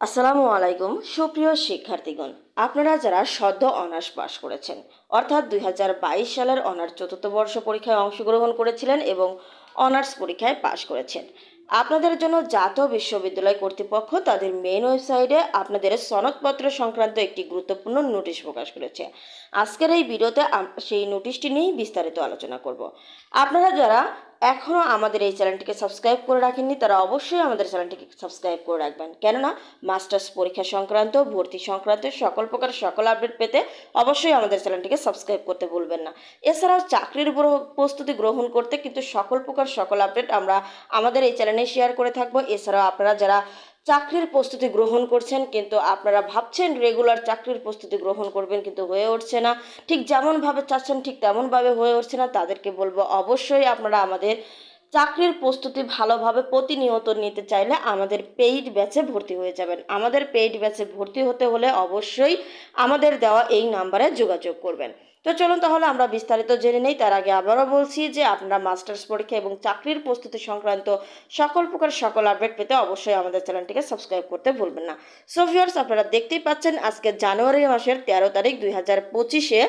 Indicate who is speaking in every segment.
Speaker 1: আসসালামু আলাইকুম, সুপ্রিয় শিক্ষার্থীগণ। আপনারা যারা সদ্য অনার্স পাশ করেছেন, অর্থাৎ দুই হাজার বাইশ সালের অনার্স চতুর্থ বর্ষ পরীক্ষায় অংশগ্রহণ করেছিলেন এবং অনার্স পরীক্ষায় পাশ করেছেন। আপনাদের জন্য জাতীয় বিশ্ববিদ্যালয় কর্তৃপক্ষ তাদের মেন ওয়েবসাইটে আপনাদের সনদপত্র সংক্রান্ত একটি গুরুত্বপূর্ণ নোটিশ প্রকাশ করেছে। আজকের এই ভিডিওতে সেই নোটিশটি নিয়েই বিস্তারিত আলোচনা করব। আপনারা যারা এখনও আমাদের এই চ্যানেলটিকে সাবস্ক্রাইব করে রাখেননি, তারা অবশ্যই আমাদের চ্যানেলটিকে সাবস্ক্রাইব করে রাখবেন। কেননা, মাস্টার্স পরীক্ষা সংক্রান্ত, ভর্তি সংক্রান্ত, সকল প্রকার সকল আপডেট পেতে অবশ্যই আমাদের চ্যানেলটিকে সাবস্ক্রাইব করতে ভুলবেন না। এছাড়াও চাকরির প্রস্তুতি গ্রহণ করতে কিন্তু সকল প্রকার সকল আপডেট আমরা আমাদের এই চ্যানেলে শেয়ার করে থাকব। এছাড়াও আপনারা যারা চাকরির প্রস্তুতি গ্রহণ করছেন, কিন্তু আপনারা ভাবছেন রেগুলার চাকরির প্রস্তুতি গ্রহণ করবেন কিন্তু হয়ে উঠছে না। ঠিক যেমনভাবে চাচ্ছেন, ঠিক তেমনভাবে হয়ে উঠছে না, তাদেরকে বলব অবশ্যই আপনারা আমাদের চাকরির প্রস্তুতি ভালোভাবে প্রতিনিয়ত নিতে চাইলে আমাদের পেইড ব্যাচে ভর্তি হয়ে যাবেন। আমাদের পেইড ব্যাচে ভর্তি হতে হলে অবশ্যই আমাদের দেওয়া এই নাম্বারে যোগাযোগ করবেন। তো চলুন তাহলে আমরা বিস্তারিত জেনে নেই। তার আগে আবারও বলছি যে আপনারা মাস্টার্স পরীক্ষা এবং চাকরির প্রস্তুতি সংক্রান্ত সকল প্রকার সকল আপডেট পেতে অবশ্যই আমাদের চ্যানেলটিকে সাবস্ক্রাইব করতে ভুলবেন না। সো ভিউয়ার্স আপনারা দেখতেই পাচ্ছেন আজকে জানুয়ারি মাসের তেরো তারিখ দুই হাজার পঁচিশে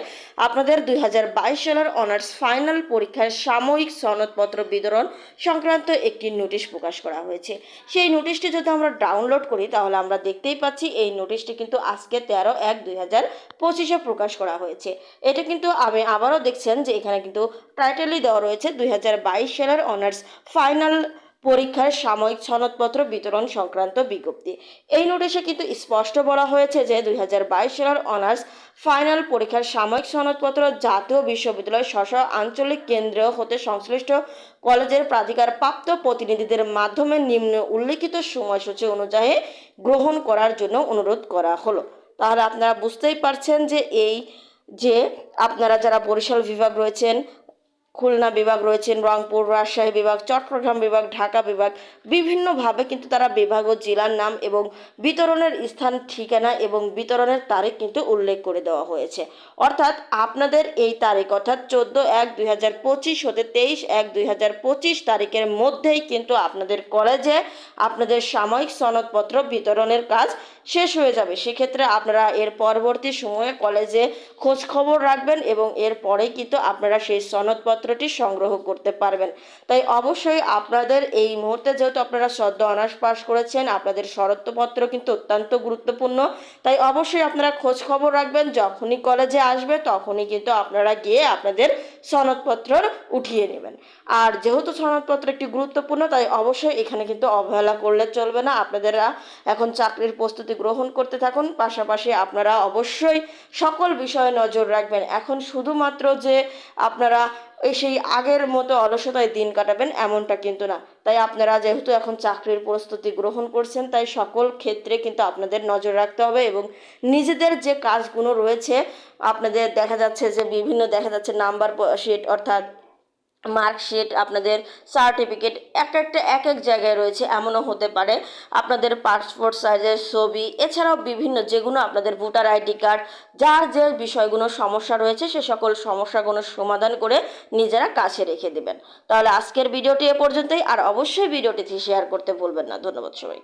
Speaker 1: আপনাদের দুই হাজার বাইশ সালের অনার্স ফাইনাল পরীক্ষার সাময়িক সনদপত্র বিতরণ সংক্রান্ত একটি নোটিশ প্রকাশ করা হয়েছে। সেই নোটিশটি যদি আমরা ডাউনলোড করি, তাহলে আমরা দেখতেই পাচ্ছি এই নোটিশটি কিন্তু আজকে তেরো এক দুই হাজার পঁচিশে প্রকাশ করা হয়েছে। এটা কিন্তু আমি আবারও দেখছেন যে এখানে কিন্তু টাইটেলই দেওয়া রয়েছে দুই হাজার বাইশ সালের অনার্স ফাইনাল পরীক্ষার সাময়িক সনদপত্র বিতরণ সংক্রান্ত বিজ্ঞপ্তি। এই নোটিশে কিন্তু স্পষ্ট বলা হয়েছে যে দুই হাজার বাইশ সালের অনার্স ফাইনাল পরীক্ষার সাময়িক সনদপত্র জাতীয় বিশ্ববিদ্যালয় স্ব আঞ্চলিক কেন্দ্র হতে সংশ্লিষ্ট কলেজের প্রাধিকার প্রাপ্ত প্রতিনিধিদের মাধ্যমে নিম্ন উল্লিখিত সময়সূচি অনুযায়ী গ্রহণ করার জন্য অনুরোধ করা হলো। তাহলে আপনারা বুঝতেই পারছেন যে এই যে আপনারা যারা বরিশাল বিভাগ রয়েছেন খুলনা বিভাগ রয়েছেন, রংপুর, রাজশাহী বিভাগ, চট্টগ্রাম বিভাগ, ঢাকা বিভাগ, বিভিন্নভাবে কিন্তু তারা বিভাগ ও জেলার নাম এবং বিতরণের স্থান, ঠিকানা এবং বিতরণের তারিখ কিন্তু উল্লেখ করে দেওয়া হয়েছে। অর্থাৎ আপনাদের এই তারিখ অর্থাৎ চোদ্দ এক দুই হাজার পঁচিশ হতে তেইশ এক দুই হাজার পঁচিশ তারিখের মধ্যেই কিন্তু আপনাদের কলেজে আপনাদের সাময়িক সনদপত্র বিতরণের কাজ শেষ হয়ে যাবে। সেক্ষেত্রে আপনারা এর পরবর্তী সময়ে কলেজে খোঁজ খবর রাখবেন এবং এর পরেই কিন্তু আপনারা সেই সনদপত্রটি সংগ্রহ করতে পারবেন। তাই অবশ্যই আপনাদের এই মুহূর্তে যেহেতু আপনারা সদ্য অনার্স পাস করেছেন, আপনাদের শরৎপত্র কিন্তু অত্যন্ত গুরুত্বপূর্ণ। তাই অবশ্যই আপনারা খোঁজ খবর রাখবেন, যখনই কলেজে আসবে তখনই কিন্তু আপনারা গিয়ে আপনাদের সনদপত্র উঠিয়ে নেবেন। আর যেহেতু সনদপত্র একটি গুরুত্বপূর্ণ, তাই অবশ্যই এখানে কিন্তু অবহেলা করলে চলবে না। আপনাদেরা এখন চাকরির প্রস্তুতি গ্রহণ করতে থাকুন। পাশাপাশি আপনারা অবশ্যই সকল বিষয়ে নজর রাখবেন। এখন শুধুমাত্র যে আপনারা এই সেই আগের মতো অলসতায় দিন কাটাবেন এমনটা কিন্তু না। তাই আপনারা যেহেতু এখন চাকরির প্রস্তুতি গ্রহণ করছেন, তাই সকল ক্ষেত্রে কিন্তু আপনাদের নজর রাখতে হবে এবং নিজেদের যে কাজগুলো রয়েছে, আপনাদের দেখা যাচ্ছে যে বিভিন্ন দেখা যাচ্ছে নাম্বার শিট অর্থাৎ মার্কশিট, আপনাদের সার্টিফিকেট এক একটা এক এক জায়গায় রয়েছে, এমনও হতে পারে। আপনাদের পাসপোর্ট সাইজের ছবি, এছাড়াও বিভিন্ন যেগুলো আপনাদের ভোটার আইডি কার্ড, যার যে বিষয়গুলো সমস্যা রয়েছে, সে সকল সমস্যাগুলো সমাধান করে নিজেরা কাছে রেখে দেবেন। তাহলে আজকের ভিডিওটি এ পর্যন্তই, আর অবশ্যই ভিডিওটি শেয়ার করতে ভুলবেন না। ধন্যবাদ সবাই